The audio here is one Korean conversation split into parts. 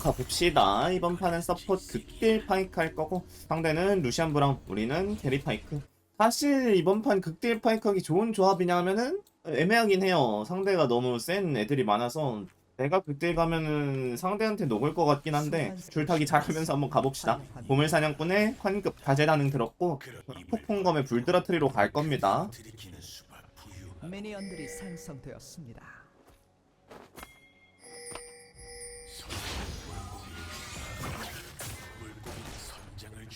가봅시다. 이번 판은 서포트 극딜 파이크 할 거고 상대는 루시안 브랑 우리는 게리 파이크. 사실 이번 판 극딜 파이크 하기 좋은 조합이냐 하면은 애매하긴 해요. 상대가 너무 센 애들이 많아서 내가 극딜 가면은 상대한테 녹을 것 같긴 한데 줄타기 잘하면서 한번 가봅시다. 보물 사냥꾼의 환급 가제라는 들었고 폭풍검의 불드라트리로 갈 겁니다. 미니언들이 생성되었습니다.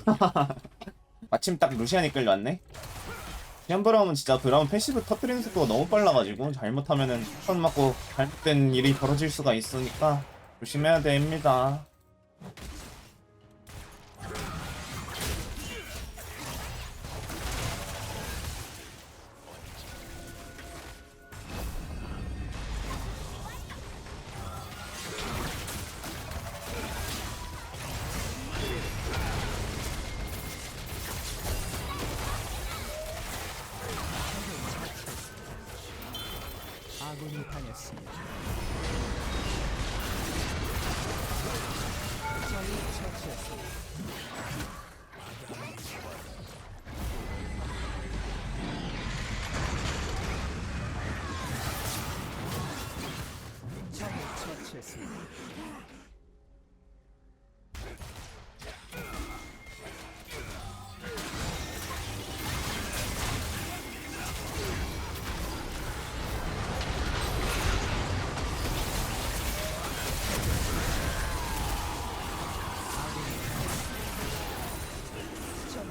마침 딱 루시안이 끌려왔네. 햄브라움은 진짜 브라운 패시브 터뜨리는 속도가 너무 빨라가지고 잘못하면은 선 맞고 잘못된 일이 벌어질 수가 있으니까 조심해야 됩니다. 아군이 당했습니다. 적이 처치했습니다. 적이 처치했습니다.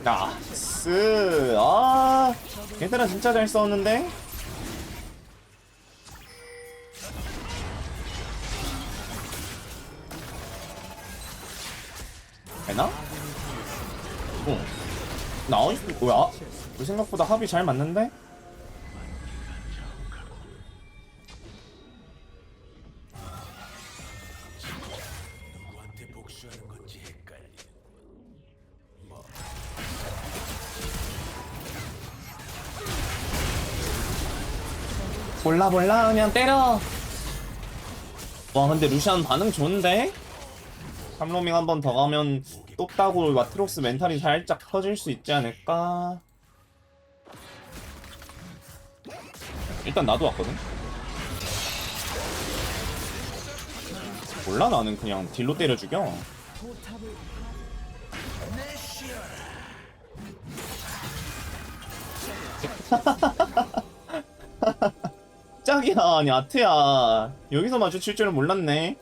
나스 아 얘들아 진짜 잘 싸웠는데 되나? 어 나이스 뭐야? 우리 생각보다 합이 잘 맞는데? 몰라 몰라 그냥 때려 와 근데 루시안 반응 좋은데? 삼로밍 한 번 더 가면 똑따고 마트록스 멘탈이 살짝 터질 수 있지 않을까? 일단 나도 왔거든? 몰라 나는 그냥 딜로 때려 죽여 포탑을 짝이야 아니 아트야 여기서 마주칠 줄은 몰랐네.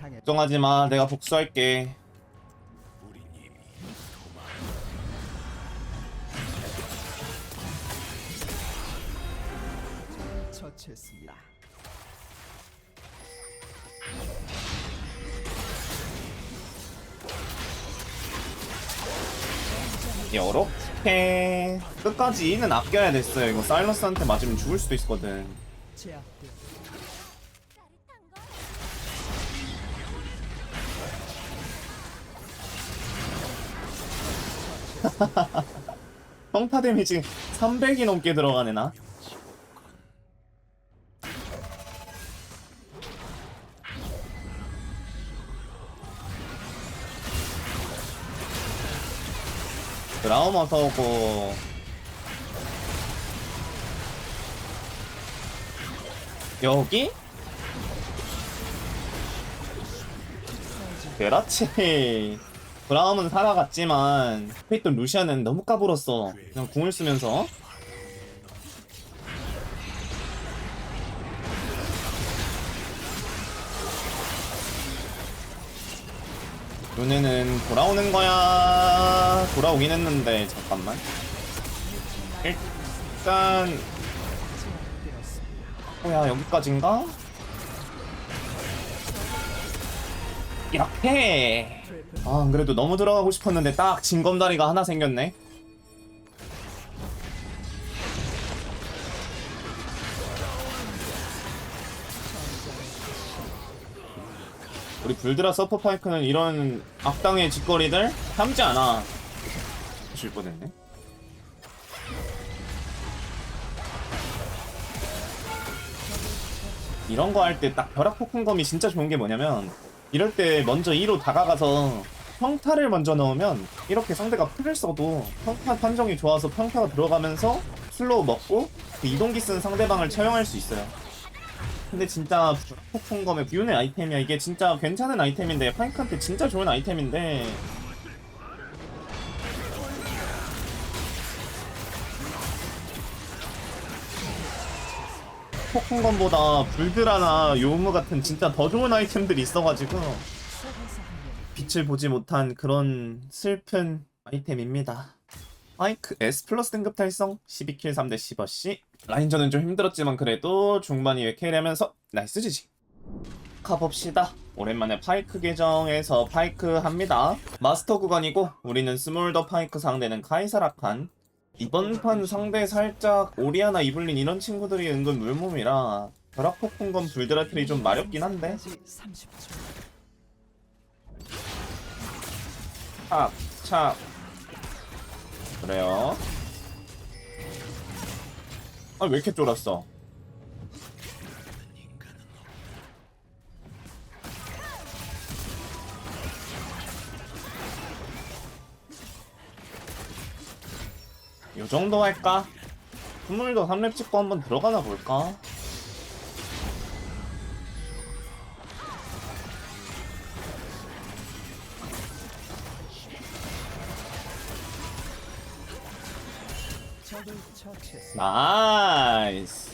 걱정하지마 내가 복수할게 처치했습니다. 요 렇게 끝까지 이는 아껴야 됐어요. 이거 사일러스한테 맞으면 죽을 수도 있거든. 평타 데미지 300이 넘게 들어가네 나 어서 오고. 여기? 그렇지 브라움은 살아갔지만 있던 루시아는 너무 까불었어. 그냥 궁을 쓰면서. 눈에는 돌아오는 거야 돌아오긴 했는데 잠깐만 일단. 뭐야 여기까지인가? 이렇게 아, 안 그래도 너무 들어가고 싶었는데 딱 징검다리가 하나 생겼네. 우리 불드라 서퍼 파이크는 이런 악당의 짓거리들 참지 않아. 질 뻔했네. 이런 거 할 때 딱 벼락 폭풍검이 진짜 좋은 게 뭐냐면 이럴 때 먼저 2로 다가가서 평타를 먼저 넣으면 이렇게 상대가 풀을 써도 평타 판정이 좋아서 평타가 들어가면서 슬로우 먹고 그 이동기 쓴 상대방을 처형할 수 있어요. 근데 진짜 폭풍검의 비운의 아이템이야. 이게 진짜 괜찮은 아이템인데 파이크한테 진짜 좋은 아이템인데 폭풍검보다 불드라나 요무 같은 진짜 더 좋은 아이템들이 있어가지고 빛을 보지 못한 그런 슬픈 아이템입니다. 마이크 S 플러스 등급 달성 12킬 3대 10어씨. 라인전은 좀 힘들었지만 그래도 중반 이후에 캐리하면서 나이스 지지. 가봅시다. 오랜만에 파이크 계정에서 파이크 합니다. 마스터 구간이고 우리는 스몰더 파이크 상대는 카이사라칸 이번 판 상대 살짝 오리아나 이블린 이런 친구들이 은근 물몸이라 벼락폭풍건 불드라틀이 좀 마렵긴 한데 까지 30초. 찹, 찹. 그래요. 아, 왜 이렇게 쫄았어? 요 정도 할까? 스물도 3렙 찍고 한번 들어가나 볼까? 나이스.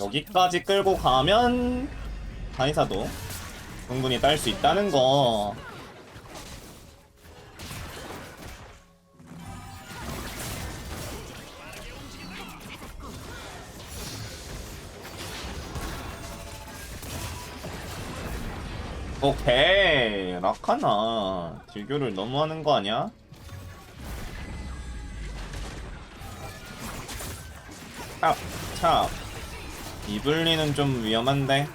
여기까지 끌고 가면 바이사도 충분히 딸 수 있다는 거. 오케이 라카나 딜교를 너무 하는 거 아니야? 찹, 찹. 이블리는 좀 위험한데.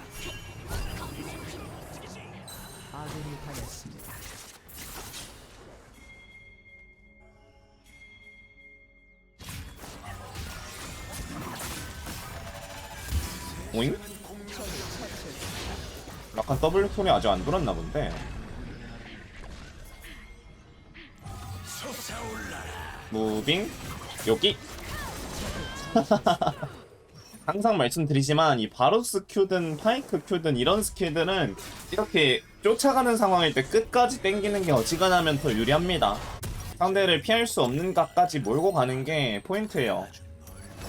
오잉? 약간 W 톤이 아직 안 돌았나 본데. 무빙 여기. 항상 말씀드리지만 이 바로스 큐든 파이크 큐든 이런 스킬들은 이렇게 쫓아가는 상황일 때 끝까지 땡기는 게 어지간하면 더 유리합니다. 상대를 피할 수 없는 각까지 몰고 가는 게 포인트예요.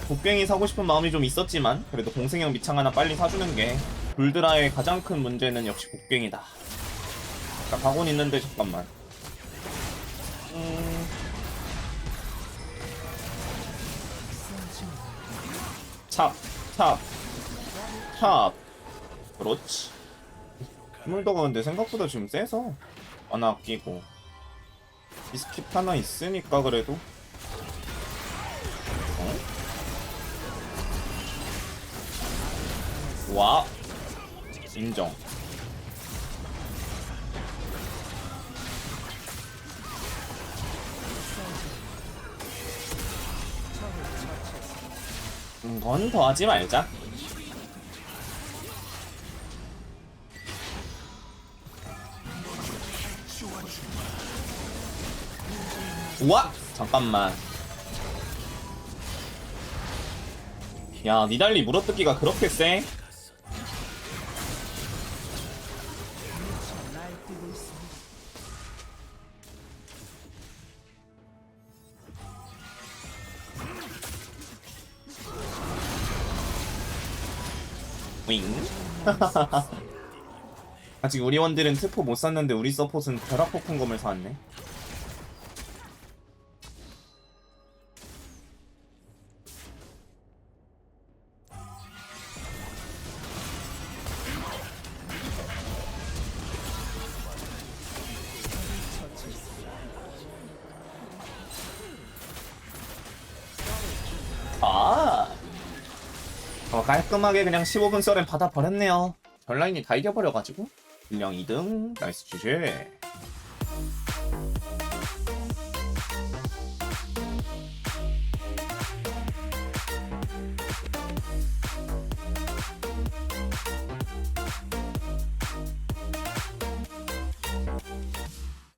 복병이 사고 싶은 마음이 좀 있었지만 그래도 공생형 미창 하나 빨리 사주는 게 불드라의 가장 큰 문제는 역시 복병이다. 자 가곤 있는데 잠깐만. 음... 찹, 찹, 찹. 그렇지. 물도가 근데 생각보다 지금 세서 하나 아끼고 비스킷 하나 있으니까 그래도 어? 와 인정. 이건 더 하지 말자. 우와! 잠깐만. 야 니달리 물어뜯기가 그렇게 세? 윙 아직 우리 원딜은 트포 못 샀는데 우리 서폿은 벼락폭풍검을 사왔네 깔끔하게 그냥 15분 썰은 받아버렸네요. 전라인이 다 이겨버려가지고. 일령 2등, 나이스 주제.